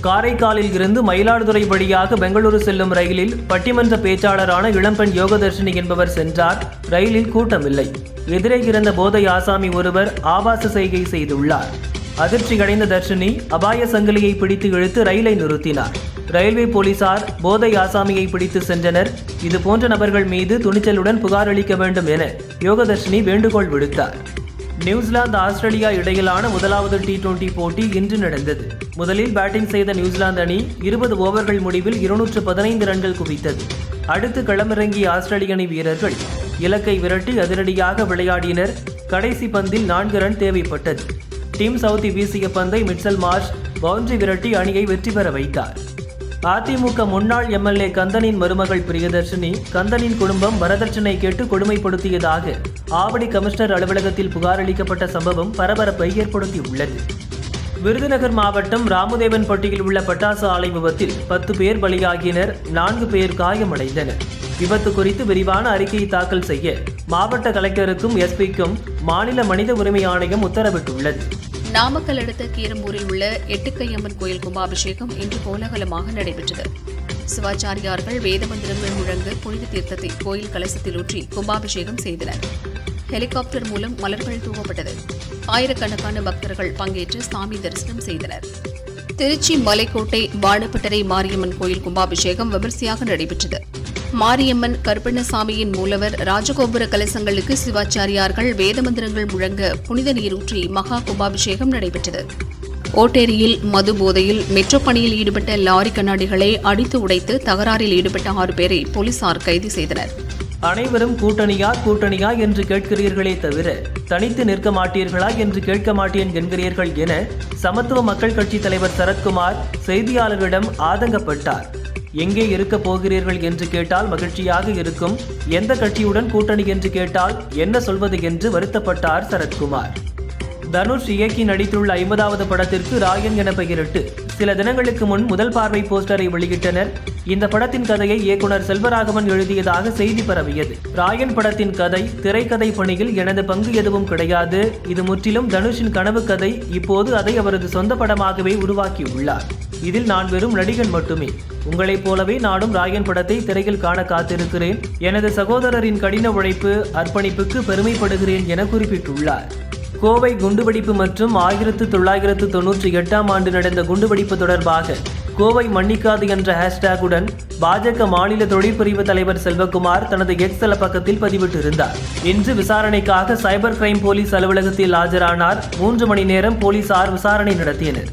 காரைக்காலில் இருந்து மயிலாடுதுறை வழியாக பெங்களூரு செல்லும் ரயிலில் பட்டிமன்ற பேச்சாளரான இளம்பெண் யோகதர்ஷினி என்பவர் சென்றார். ரயிலில் கூட்டமில்லை. எதிரே இருந்த போதை ஆசாமி ஒருவர் ஆபாச செய்கை செய்துள்ளார். அதிர்ச்சி அடைந்த தர்ஷினி அபாய சங்கிலியை பிடித்து இழுத்து ரயிலை நிறுத்தினார். ரயில்வே போலீசார் போதை ஆசாமியை பிடித்து சென்றனர். இது போன்ற நபர்கள் மீது துணிச்சலுடன் புகார் அளிக்க வேண்டும் என யோகதர்ஷினி வேண்டுகோள் விடுத்தார். நியூசிலாந்து ஆஸ்திரேலியா இடையிலான முதலாவது டி டுவெண்டி போட்டி இன்று நடந்தது. முதலில் பேட்டிங் செய்த நியூசிலாந்து அணி இருபது ஓவர்கள் முடிவில் இருநூற்று பதினைந்து ரன்கள் குவித்தது. அடுத்து களமிறங்கிய ஆஸ்திரேலிய அணி வீரர்கள் இலக்கை விரட்டி அதிரடியாக விளையாடினர். கடைசி பந்தில் நான்கு ரன் தேவைப்பட்டது. டீம் சவுத்தி வீசிய பந்தை மிட்சல் மார்ஷ் பவுண்டரி விரட்டி அணியை வெற்றி பெற வைத்தார். அதிமுக முன்னாள் எம்எல்ஏ கந்தனின் மருமகள் பிரியதர்ஷினி கந்தனின் குடும்பம் வரதட்சணை கேட்டு கொடுமைப்படுத்தியதாக ஆவடி கமிஷனர் அலுவலகத்தில் புகார் அளிக்கப்பட்ட சம்பவம் பரபரப்பை ஏற்படுத்தியுள்ளது. விருதுநகர் மாவட்டம் ராமதேவன்பட்டியில் உள்ள பட்டாசு ஆலை விபத்தில் பத்து பேர் பலியாகினர் நான்கு பேர் காயமடைந்தனர். விபத்து குறித்து விரிவான அறிக்கையை தாக்கல் செய்ய மாவட்ட கலெக்டருக்கும் எஸ்பிக்கும் மாநில மனித உரிமை ஆணையம் உத்தரவிட்டுள்ளது. நாமக்கல் அடுத்த கீரம்பூரில் உள்ள எட்டுக்கையம்மன் கோயில் கும்பாபிஷேகம் இன்று கோலாகலமாக நடைபெற்றது. சிவாச்சாரியார்கள் வேதமந்திரங்கள் முழங்க புனித தீர்த்தத்தை கோயில் கலசத்தில் ஊற்றி கும்பாபிஷேகம் செய்தனர். ஹெலிகாப்டர் மூலம் மலர்கள் தூவப்பட்டது. ஆயிரக்கணக்கான பக்தர்கள் பங்கேற்று சாமி தரிசனம் செய்தனர். திருச்சி மலைக்கோட்டை வாழப்பட்டறை மாரியம்மன் கோயில் கும்பாபிஷேகம் விமர்சையாக நடைபெற்றது. மாரியம்மன் கருப்பண்ணசாமியின் மூலவர் ராஜகோபுர கலசங்களுக்கு சிவாச்சாரியார்கள் வேதமந்திரங்கள் முழங்க புனித நீரூற்றி மகா கும்பாபிஷேகம் நடைபெற்றது. ஓட்டேரியில் மது போதையில் மெட்ரோ பணியில் ஈடுபட்ட லாரி கண்ணாடிகளை அடித்து உடைத்து தகராறில் ஈடுபட்ட ஆறு பேரை போலீசார் கைது செய்தனர். அனைவரும் கூட்டணியா கூட்டணியா என்று கேட்கிறீர்களே தவிர தனித்து நிற்க மாட்டீர்களா என்று கேட்க மாட்டேன் என்கிறீர்கள் என சமத்துவ மக்கள் கட்சி தலைவர் சரத்குமார் செய்தியாளர்களிடம் ஆதங்கப்பட்டார். எங்கே இருக்க போகிறீர்கள் என்று கேட்டால் மகிழ்ச்சியாக இருக்கும். எந்த கட்சியுடன் கூட்டணி என்று கேட்டால் என்ன சொல்வது என்று வருத்தப்பட்டார் சரத்குமார். தனுஷ் இயக்கி நடித்துள்ள ஐம்பதாவது படத்திற்கு ராயன் என பெயரிட்டு சில தினங்களுக்கு முன் முதல் பார்வை போஸ்டரை வெளியிட்டனர். இந்த படத்தின் கதையை இயக்குனர் செல்வராகவன் எழுதியதாக செய்தி பரவியது. ராயன் படத்தின் கதை திரைக்கதை பணியில் எனது பங்கு எதுவும் கிடையாது. இது முற்றிலும் தனுஷின் கனவு கதை. இப்போது அதை அவரது சொந்த படமாகவே உருவாக்கியுள்ளார். இதில் நான் வெறும் நடிகன் மட்டுமே. உங்களைப் போலவே நானும் ராயன் படத்தை திரையில் காண காத்திருக்கிறேன். எனது சகோதரரின் கடின உழைப்பு அர்ப்பணிப்புக்கு பெருமைப்படுகிறேன் என குறிப்பிட்டுள்ளார். கோவை குண்டுவெடிப்பு மற்றும் ஆயிரத்து தொள்ளாயிரத்து தொன்னூற்றி எட்டாம் ஆண்டு நடந்த குண்டுவெடிப்பு தொடர்பாக கோவை மன்னிக்காது என்ற ஹேஷ்டேக்குடன் பாஜக மாநில தொழிற்பிரிவு தலைவர் செல்வகுமார் தனது எக்ஸ் தள பக்கத்தில் பதிவிட்டிருந்தார். இன்று விசாரணைக்காக சைபர் கிரைம் போலீஸ் அலுவலகத்தில் ஆஜரானார். மூன்று மணி நேரம் போலீசார் விசாரணை நடத்தினர்.